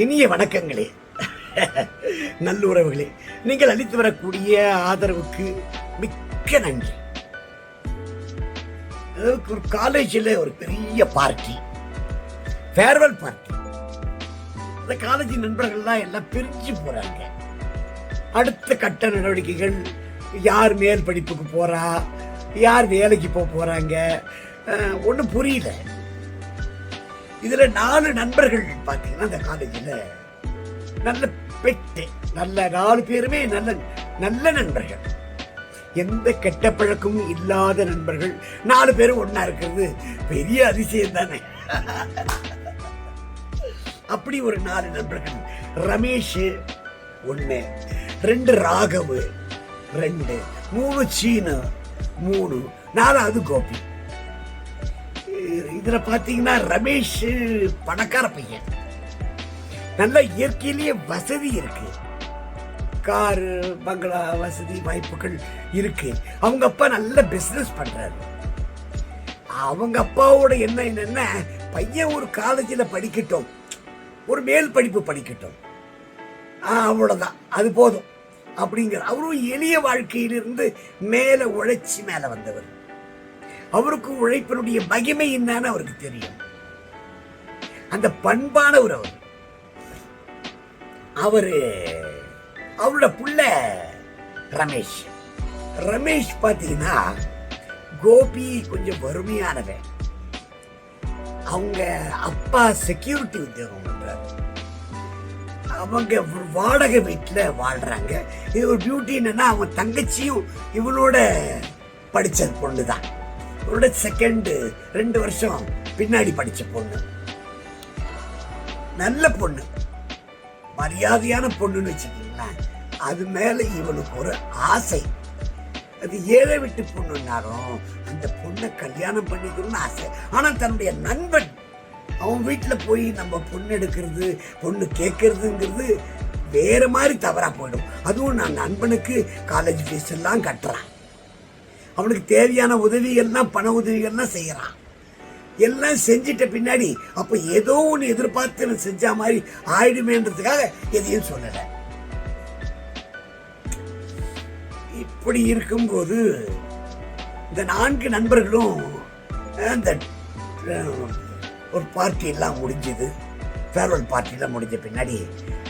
இனிய வணக்கங்களே. நல்லுறவுகளே நீங்கள் அளித்து வரக்கூடிய ஆதரவுக்கு மிக்க நன்றி. ஒரு காலேஜில் ஒரு பெரிய பார்ட்டி ஃபேர்வெல் பார்ட்டி அந்த காலேஜ் நண்பர்கள்லாம் எல்லாம் பிரிஞ்சு போறாங்க. அடுத்த கட்ட நடவடிக்கைகள் யார் மேல் படிப்புக்கு போறா யார் வேலைக்கு போக போறாங்க ஒன்றும் புரியல. இதுல நாலு நண்பர்கள் பார்த்தீங்கன்னா அந்த காலேஜில் நல்ல பெட்டு நல்ல நாலு பேருமே நல்ல நல்ல நண்பர்கள். எந்த கெட்ட பழக்கமும் இல்லாத நண்பர்கள். நாலு பேரும் ஒன்னா இருக்கிறது பெரிய அதிசயம் தானே. அப்படி ஒரு நாலு நண்பர்கள். ரமேஷ் ஒண்ணு ரெண்டு ராகவு ரெண்டு மூணு சீனு மூணு நாலாவது கோபி. இதுல பாத்தீங்கன்னா ரமேஷ் பணக்கார பையன். நல்ல இயற்கையிலேயே வசதி இருக்கு. காரு பங்களா வசதி வாய்ப்புகள் இருக்கு. அவங்க அப்பா நல்ல பிசினஸ் பண்றாரு. அவங்க அப்பாவோட என்ன என்னன்னா பையன் ஒரு காலேஜில் படிக்கட்டும். ஒரு மேல் படிப்பு படிக்கட்டும். அவ்வளோதான் அது போதும். அப்படிங்கிற அவரும் எளிய வாழ்க்கையிலிருந்து மேலே உழைச்சி மேலே வந்தவர். அவருக்கு உழைப்பினுடைய மகிமை என்னன்னு அவருக்கு தெரியும். அந்த பண்பானவர் அவர். அவரு அவரோட புள்ள ரமேஷ். ரமேஷ் பாத்தீங்கன்னா கோபி கொஞ்சம் வறுமையானவன். அவங்க அப்பா செக்யூரிட்டி உத்தியோகம் பண்றாரு. அவங்க ஒரு வாடகை வீட்டுல வாழ்றாங்க. இது ஒரு பியூட்டி என்னன்னா அவங்க தங்கச்சியும் இவனோட படிச்ச பொண்ணு தான் இவனோட செகண்டு ரெண்டு வருஷம் பின்னாடி படிச்ச பொண்ணு. நல்ல பொண்ணு. மரியாதையான பொண்ணுன்னு வச்சுக்கோங்களேன். அது மேல இவனுக்கு ஒரு ஆசை. அது ஏழை விட்டு பொண்ணுன்னாலும் அந்த பொண்ணை கல்யாணம் பண்ணிக்கணும்னு ஆசை. ஆனால் தன்னுடைய நண்பன் அவன் வீட்டில் போய் நம்ம பொண்ணு எடுக்கிறது பொண்ணு கேட்கறதுங்கிறது வேற மாதிரி தவறாக போயிடும். அதுவும் நான் நண்பனுக்கு காலேஜ் ஃபீஸ் எல்லாம் கட்டுறான். அவனுக்கு தேவையான உதவிகள்லாம் பண உதவிகள்லாம் செய்கிறான் எல்லாம் செஞ்சிட்ட பின்னாடி அப்போ ஏதோ ஒன்று எதிர்பார்த்து இவன் செஞ்ச மாதிரி ஆயிடுமேன்றதுக்காக எதையும் சொல்லலை. இப்படி இருக்கும்போது இந்த நான்கு நண்பர்களும் அந்த ஒரு பார்ட்டி எல்லாம் முடிஞ்சது. ஃபேர்வெல் பார்ட்டிலாம் முடிஞ்ச பின்னாடி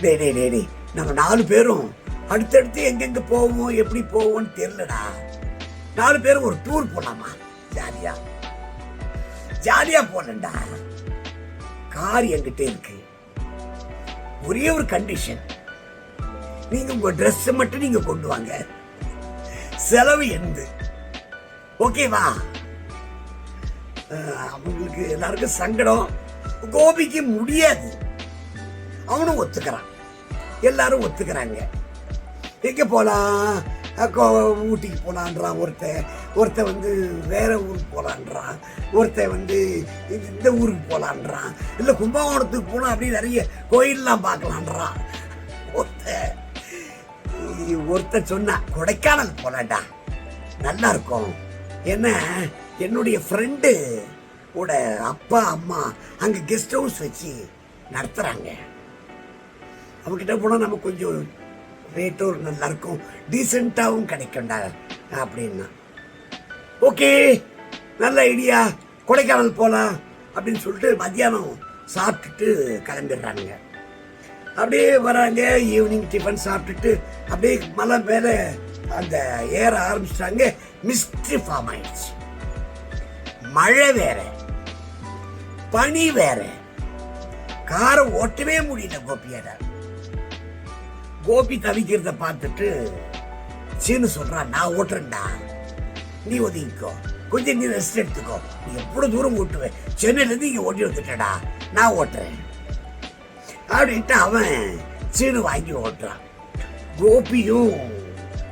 டே டே டே நம்ம நாலு பேரும் அடுத்தடுத்து எங்கெங்கே போவோம் எப்படி போவோம்னு தெரிலடா நாலு பேரும் ஒரு டூர் போலாமா? ஜாலியா. ஜாலியா போனண்டா கார் என்கிட்ட இருக்கு. ஒரே ஒரு கண்டிஷன் நீங்க உங்க ட்ரெஸ் மட்டும் நீங்க கொண்டு வாங்க. செலவு எந்த ஓகேவா அவங்களுக்கு எல்லாருக்கும் சங்கடம். கோபிக்கு முடியாது. அவனும் ஒத்துக்கிறான். எல்லாரும் ஒத்துக்கிறாங்க. எங்க போலாம்? ஊட்டிக்கு போனான்றான் ஒருத்தன் ஒருத்தன் வந்து வேற ஊருக்கு போகலான்றான் ஒருத்தன் வந்து இந்த- ஊருக்கு போகலான்றான் இல்லை கும்பகோணத்துக்கு போனால் அப்படியே நிறைய கோயில்லாம் பார்க்கலான்றான். ஒருத்தன் ஒருத்தன் சொன்னான் கொடைக்கானல் போலாம்டா. நல்லா இருக்கும். ஏன்னா என்னுடைய ஃப்ரெண்டு கூட அப்பா அம்மா அங்கே கெஸ்ட் ஹவுஸ் வச்சு நடத்துகிறாங்க அவங்ககிட்ட போனால் நம்ம கொஞ்சம் ரேட்டும் நல்லாயிருக்கும் டீசெண்டாகவும் கிடைக்கும்டா அப்படின்னா. ஓகே நல்ல ஐடியா. கொடைக்கானல் போகலாம் அப்படின்னு சொல்லிட்டு மத்தியானம் சாப்பிட்டுட்டு கிளம்பிடுறானுங்க. அப்படியே வராங்க ஈவினிங் டிஃபன் சாப்பிட்டுட்டு அப்படியே மலை மேலே அந்த ஏற ஆரம்பிச்சிட்டாங்க. மிஸ்ட்ரி ஃபார்ம் ஆயிடுச்சு. மழை வேற பனி வேற. காரை ஓட்டவே முடியல கோபியாடா. கோபி தவிக்கிறத பார்த்துட்டு சீனு சொல்றா நான் ஓட்டுறேன்டா. நீ ஒதுங்கிக்கோ. கொஞ்சம் நீ ரெஸ்ட் எடுத்துக்கோ. நீ எவ்வளவு தூரம் ஓட்டுவேன்? சென்னையில இருந்து இங்க ஓட்டி வந்துட்டடா நான் ஓட்டுறேன். அப்படின்ட்டு அவன் சீனு வாங்கி ஓட்டுறான். கோபியும்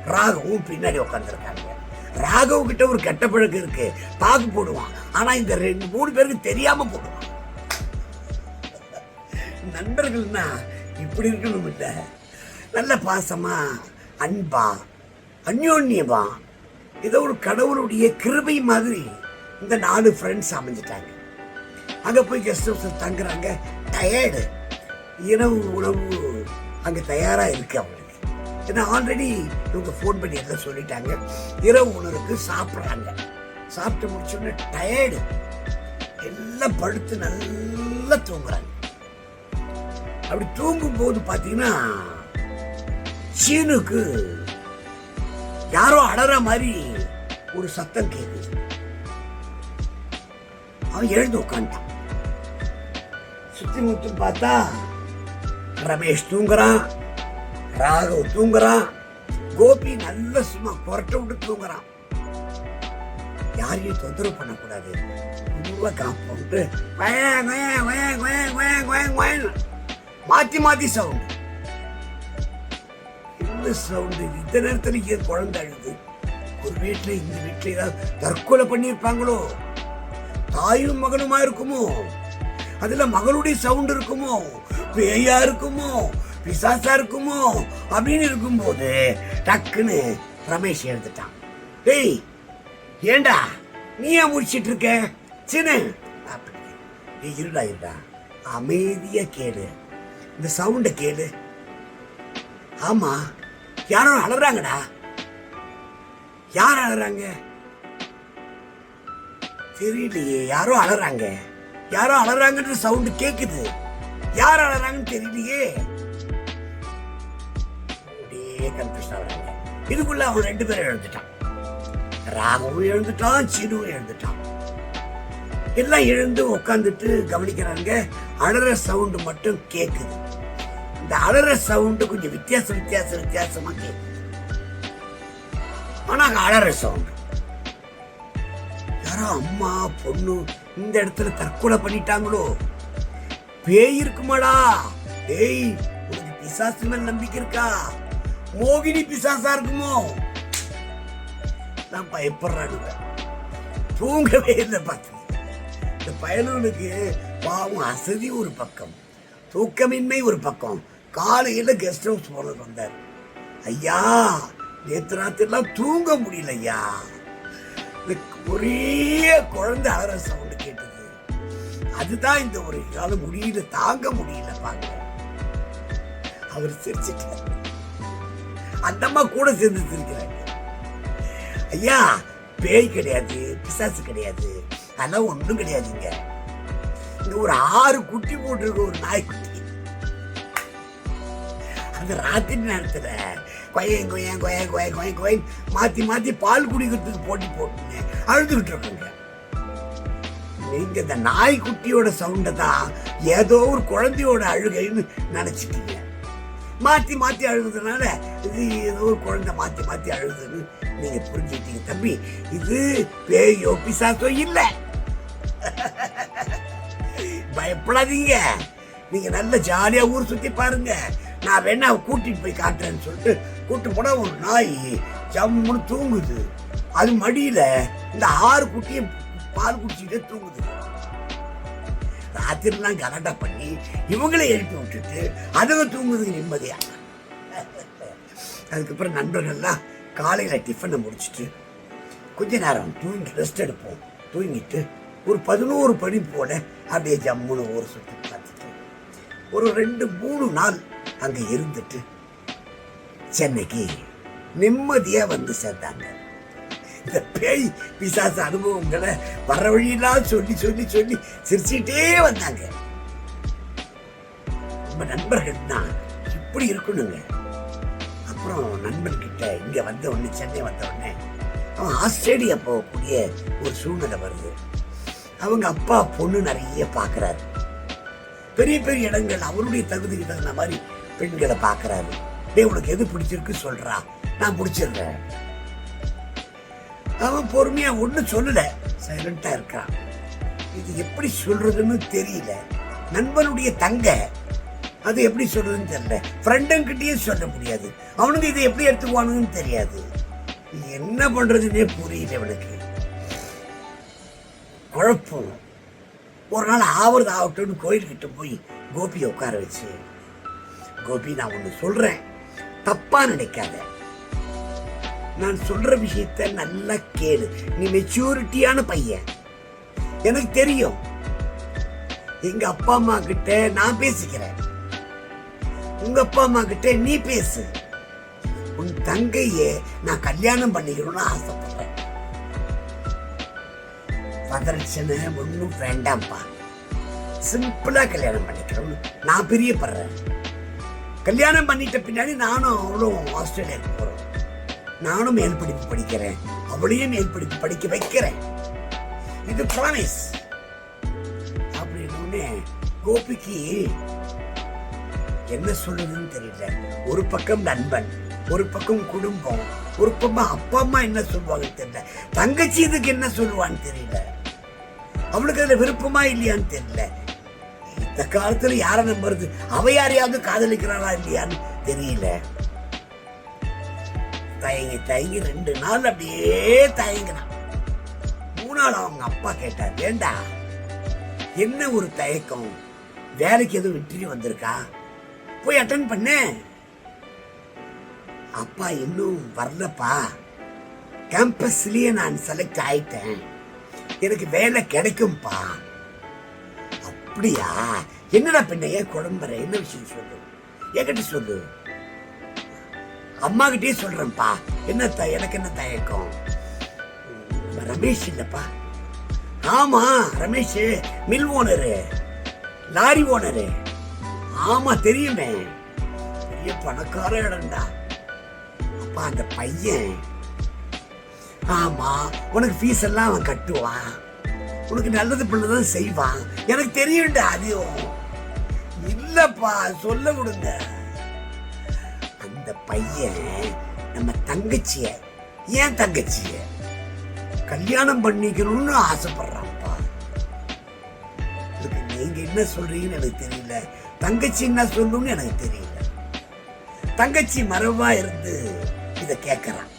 ராகவும் பின்னாடி உட்காந்துருக்காங்க ராகவ் கிட்ட ஒரு கெட்ட பழக்கம் இருக்கு. பாக்கு போடுவான். ஆனா இந்த ரெண்டு மூணு பேருக்கு தெரியாம போடுவான். நண்பர்கள்னா இப்படி இருக்கணும் இல்லை நல்ல பாசமா அன்பா அந்யோன்யமா ஏதோ ஒரு கடவுளுடைய கிருபை மாதிரி இந்த நாலு ஃப்ரெண்ட்ஸ் அமைஞ்சிட்டாங்க. அங்கே போய் கெஸ்ட் ஹவுஸில் தங்குறாங்க. டயர்டு இரவு உணவு அங்கே தயாராக இருக்கு அவங்களுக்கு. ஏன்னா ஆல்ரெடி இவங்க ஃபோன் பண்ணி எல்லாம் சொல்லிட்டாங்க. இரவு உணவுக்கு சாப்பிட்றாங்க. சாப்பிட்டு முடிச்சோடனே டயர்டு எல்லாம் படுத்து நல்லா தூங்குறாங்க. அப்படி தூங்கும் போது பார்த்தீங்கன்னா சீனுக்கு யாரோ அடற மாதிரி ஒரு சத்தம் கேக்குது. அவன் எழுந்து உட்காந்துட்டான் சுத்தி முத்து பார்த்தா ரமேஷ் தூங்குறான் ராகவ் தூங்குறான் கோபி நல்ல சும்மா புரட்ட விட்டு தூங்குறான். யாரையும் தொந்தரவு பண்ணக்கூடாது. ரொம்ப காப்போட்டு மாத்தி மாத்தி சவுண்டு என்ன சவுண்டு இந்த நேரத்துல ஏன் குழந்தை அழுது? ஒரு வீட்டுல இந்த வீட்டில் ஏதாவது தற்கொலை பண்ணியிருப்பாங்களோ? தாயும் மகனுமா இருக்குமோ? அதுல மகளுடைய சவுண்ட் இருக்குமோ? பேயா இருக்குமோ? பிசாசா இருக்குமோ? அப்படின்னு இருக்கும்போது டக்குன்னு ரமேஷ் எழுந்துட்டான். டேய் ஏண்டா? நீ ஏன் முடிச்சிட்டு இருக்க? சின்ன அப்படி இருடா இருடா. அமைதியா கேளு. இந்த சவுண்ட கேளு. ஆமா யாரோ அழுறாங்கடா யார் அழுறாங்க தெரியலையே யாரோ அலறாங்க யாரோ அலறாங்கன்ற சவுண்ட் கேக்குது. யார் அலறாங்கன்னு தெரியலையே. அப்படியே கன்ஃபியூஸ் ஆகுறாங்க இதுக்குள்ள அவன் ரெண்டு பேரும் எழுந்துட்டான். ராகவும் எழுந்துட்டான் சீனுவும் எழுந்துட்டான். எல்லாம் எழுந்து உட்காந்துட்டு கவனிக்கிறாங்க. அழற சவுண்ட் மட்டும் கேக்குது. இந்த அலற சவுண்ட் கொஞ்சம் வித்தியாசம் வித்தியாசம் வித்தியாசமா கேட்கும் ஆனா அங்க அலற சவுண்ட் யாரோ அம்மா பொண்ணு இந்த இடத்துல தற்கொலை பண்ணிட்டாங்களோ? பேய் இருக்குமாடா? ஏய் உனக்கு பிசாசு மேல் நம்பிக்கை இருக்கா? மோகினி பிசாசா இருக்குமோ? நான் பயப்படுறானுங்க. தூங்கவே இல்லை பார்த்து. இந்த பயலுக்கு பாவம் அசதி ஒரு பக்கம். தூக்கமின்மை ஒரு பக்கம். காலையில கெஸ்ட் ஹவுஸ் போகிறது வந்தார். ஐயா நேத்து ராத்திரிலாம் தூங்க முடியல ஐயா இந்த ஒரே குழந்தை அலற சவுண்டு கேட்டது. அதுதான் இந்த ஒரு கால முடியல தாங்க முடியல பாங்க அவர் சிரிச்சிட்டார். அந்த அம்மா கூட சேர்ந்து சிரிக்கிறாங்க. ஐயா பேய் கிடையாது பிசாசு கிடையாது. அதெல்லாம் ஒண்ணும் கிடையாதுங்க. இந்த ஒரு ஆறு குட்டி போட்டிருக்க ஒரு நாய்க்குட்டி அந்த ராத்திரி நேரத்தில் கொயன் கொயன் கொயன் கொயன் கொயன் கொயன் மாத்தி மாத்தி பால் குடிக்கிறதுக்கு போட்டி போட்டுங்க அழுதுகிட்டு இருக்காங்க. நீங்க இந்த நாய்க்குட்டியோட சவுண்டை தான் ஏதோ ஒரு குழந்தையோட அழுகைன்னு நினைச்சிட்டீங்க. மாத்தி மாத்தி அழுகுறதுனால இது ஏதோ ஒரு குழந்தை மாத்தி மாத்தி அழுகுதுன்னு நீங்க புரிஞ்சுக்கிட்டீங்க. தம்பி இது பேயோ பிசாசோ இல்ல. பயப்படாதீங்க. நீங்க நல்ல ஜாலியா ஊர் சுத்தி பாருங்க. நான் வேணா கூட்டிட்டு போய் காட்டுறேன்னு சொல்லிட்டு கூட்டு போனா ஒரு நாய் ஜம்முன்னு தூங்குது. அது மடியில இந்த ஆறு குட்டியும் பால் குடிச்சிக்கிட்டே தூங்குது. ராத்திரிலாம் கலாட்டா பண்ணி இவங்களே எழுப்பி விட்டுட்டு அதுங்க தூங்குது நிம்மதியா. அதுக்கப்புறம் நண்பர்கள்லாம் காலையில் டிஃபனை முடிச்சிட்டு கொஞ்ச நேரம் தூங்கி ரெஸ்ட் எடுப்போம். தூங்கிட்டு ஒரு பதினோரு படி போல அப்படியே ஜம்முன்னு ஊர் சுற்றி பார்த்துட்டு ஒரு ரெண்டு மூணு நாள் அங்க இருந்துட்டு சென்னைக்கு நிம்மதியா வந்து சேர்ந்தாங்க. இந்த பேய் பிசாசு அனுபவங்களை வர வழியெல்லாம் சொல்லி சொல்லி சொல்லி சிரிச்சுட்டே வந்தாங்க. நம்ம நண்பர்கள் தான் இப்படி இருக்கணுங்க. அப்புறம் நண்பன் கிட்ட இங்க வந்த உடனே சென்னை வந்த உடனே அவன் ஆஸ்திரேலியா போகக்கூடிய ஒரு சூழ்நிலை வருது. அவங்க அப்பா பொண்ணு நிறைய பார்க்குறாரு. பெரிய பெரிய இடங்கள் அவருடைய தகுதிக்கு தகுந்த மாதிரி பெண்களை பார்க்கறாரு. டேய் உனக்கு எது பிடிச்சிருக்கு சொல்றா. நான் பிடிச்சிடுறேன். அவன் பொறுமையா ஒண்ணும் சொல்லல. சைலண்டா இருக்கான் இது எப்படி சொல்றதுன்னு தெரியல. நண்பனுடைய தங்க அது எப்படி சொல்றதுன்னு தெரியல. ஃப்ரெண்டுங்கிட்டயே சொல்ல முடியாது. அவனுக்கு இதை எப்படி எடுத்துக்குவானுன்னு தெரியாது. என்ன பண்றதுன்னே புரியல அவனுக்கு குழப்பம். ஒரு நாள் ஆவறது ஆகட்டும்னு கோயில்கிட்ட போய் கோபியை உட்கார வச்சு கோபி நான் ஒன்று சொல்றேன். தப்பா நினைக்காத. நான் சொல்ற விஷயத்த நல்லா கேளு. நீ மெச்சூரிட்டியான பையன். எனக்கு தெரியும். எங்க அப்பா அம்மா கிட்ட நான் பேசிக்கிறேன். உங்க அப்பா அம்மா கிட்ட நீ பேசு. உன் தங்கைய நான் கல்யாணம் பண்ணிக்கணும்னு ஆசைப்படுறேன். வரதட்சணை ஒன்றும் வேண்டாம்ப்பா. சிம்பிளா கல்யாணம் பண்ணிக்கணும்னு நான் பிரியப்படுறேன். கல்யாணம் பண்ணிட்ட பின்னாடி நானும் அவளும் ஆஸ்திரேலியாவுக்கு போகிறோம் நானும் மேல் படிப்பு படிக்கிறேன். அவளையும் மேல் படிப்பு படிக்க வைக்கிறேன். இது ப்ராமிஸ் அப்படின்னு கோபிக்கு என்ன சொல்லுதுன்னு தெரியல. ஒரு பக்கம் நண்பன் ஒரு பக்கம் குடும்பம் ஒரு பக்கம் அப்பா அம்மா என்ன சொல்லுவாங்கன்னு தெரியல. தங்கச்சி இதுக்கு என்ன சொல்லுவான்னு தெரியல. அவளுக்கு அதுல விருப்பமா இல்லையான்னு தெரியல. இந்த காலத்துல யார நம்புறது? அவ யாரையாவது காதலிக்கிறாளா இல்லையான்னு தெரியல. தயங்கி தயங்கி ரெண்டு நாள் அப்படியே தயங்கினான். மூணாள் அவங்க அப்பா கேட்டார் ஏண்டா என்ன ஒரு தயக்கம்? வேலைக்கு எதுவும் வெற்றி வந்திருக்கா? போய் அட்டன் பண்ண. அப்பா இன்னும் வரலப்பா. கேம்பஸ்லயே நான் செலக்ட் ஆயிட்டேன். எனக்கு வேலை கிடைக்கும்பா. அப்படியா? என்னடா பின்ன ஏன் குழம்புற? என்ன விஷயம் சொல்லு? என்கிட்ட சொல்லு. அம்மா கிட்டே சொல்றேன்ப்பா. என்ன த எனக்கு என்ன தயக்கம் ரமேஷ் இல்லப்பா. ஆமா Ramesh mill owner. Lorry owner. ஆமா தெரியுமே. பெரிய பணக்கார இடம்டா. அப்பா அந்த பையன். ஆமா உனக்கு ஃபீஸ் எல்லாம் அவன் கட்டுவான். உனக்கு நல்லது பண்ணதான் செய்வான். எனக்கு தெரியும்டா அதையும் இல்லப்பா சொல்ல விடுங்க அந்த பையன் நம்ம தங்கச்சிய ஏன் தங்கச்சிய? கல்யாணம் பண்ணிக்கணும்னு ஆசைப்படுறான்ப்பா. நீங்க என்ன சொல்றீங்கன்னு எனக்கு தெரியல. தங்கச்சி என்ன சொல்லணும்னு எனக்கு தெரியல. தங்கச்சி மரபா இருந்து இத கேட்கறான்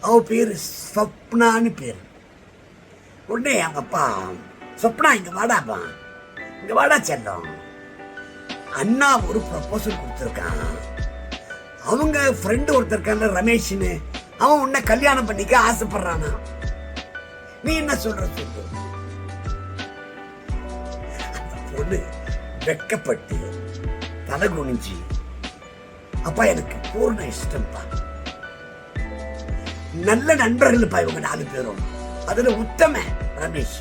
அவ பேரு சொப்னான்னு பேரு. உடனே அவங்க அப்பா சொப்னா இங்க வாடாப்பா இங்க வாடா செல்லம். அண்ணா ஒரு ப்ரப்போசல் கொடுத்துருக்கான். அவங்க ஃப்ரெண்டு ஒருத்தர் இருக்கான்ல ரமேஷ்னு. அவன் உன்னை கல்யாணம் பண்ணிக்க ஆசைப்படுறானா? நீ என்ன சொல்ற சொல்லு. பொண்ணு வெட்கப்பட்டு தலை குனிஞ்சு அப்பா எனக்கு பூர்ண இஷ்டம்ப்பா நல்ல நண்பர்கள்ப்பா இவங்க நாலு பேரும். அதுல உத்தம ரமேஷ்.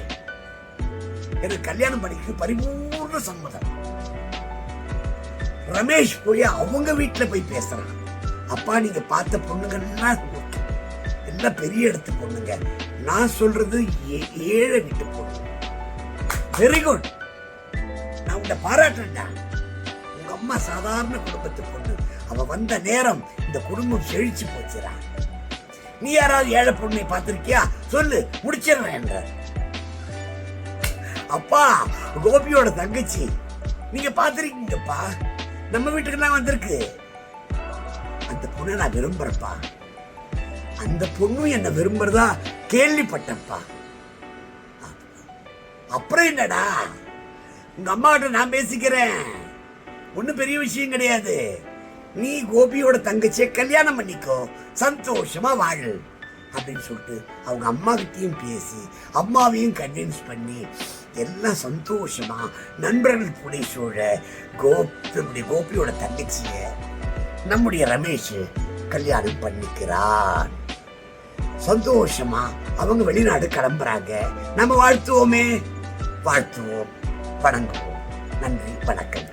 எனக்கு கல்யாணம் பண்ணிக்கு பரிபூர்ண சம்மதம். ரமேஷ் போய் அவங்க வீட்டுல போய் பேசுறான். அப்பா நீங்க பார்த்த பொண்ணுங்கள்லாம் எல்லாம் பெரிய இடத்து பொண்ணுங்க. நான் சொல்றது ஏழை வீட்டு பொண்ணு. வெரி குட் நான் உன்னை பாராட்டுறேன்டா. உங்க அம்மா சாதாரண குடும்பத்து பொண்ணு. அவ வந்த நேரம் இந்த குடும்பம் செழிச்சு போச்சுறான் நீ யாராவது ஏழை பொண்ணை பார்த்திருக்கியா? சொல்லு முடிச்சிடுறேன் என்றார். அப்பா கோபியோட தங்கச்சி நீங்க பார்த்திருக்கீங்கப்பா. நம்ம வீட்டுக்கு தான் வந்திருக்கு. அந்த பொண்ணை நான் விரும்புறப்பா அந்த பொண்ணும் என்ன விரும்புறதா கேள்விப்பட்டப்பா அப்புறம் என்னடா? உங்க அம்மா கிட்ட நான் பேசிக்கிறேன். ஒண்ணும் பெரிய விஷயம் கிடையாது. நீ கோபியோட தங்கச்சியை கல்யாணம் பண்ணிக்கோ. சந்தோஷமா வாழு. அப்படின்னு சொல்லிட்டு அவங்க அம்மாகிட்டையும் பேசி அம்மாவையும் கன்வின்ஸ் பண்ணி எல்லாம் சந்தோஷமா நண்பர்கள் புடை சூழ கோபி நம்முடைய கோபியோட தங்கச்சிய நம்முடைய ரமேஷ் கல்யாணம் பண்ணிக்கிறான் சந்தோஷமா அவங்க வெளிநாடு கிளம்புறாங்க. நம்ம வாழ்த்துவோமே. வாழ்த்துவோம். வணங்குவோம். நன்றி வணக்கம்.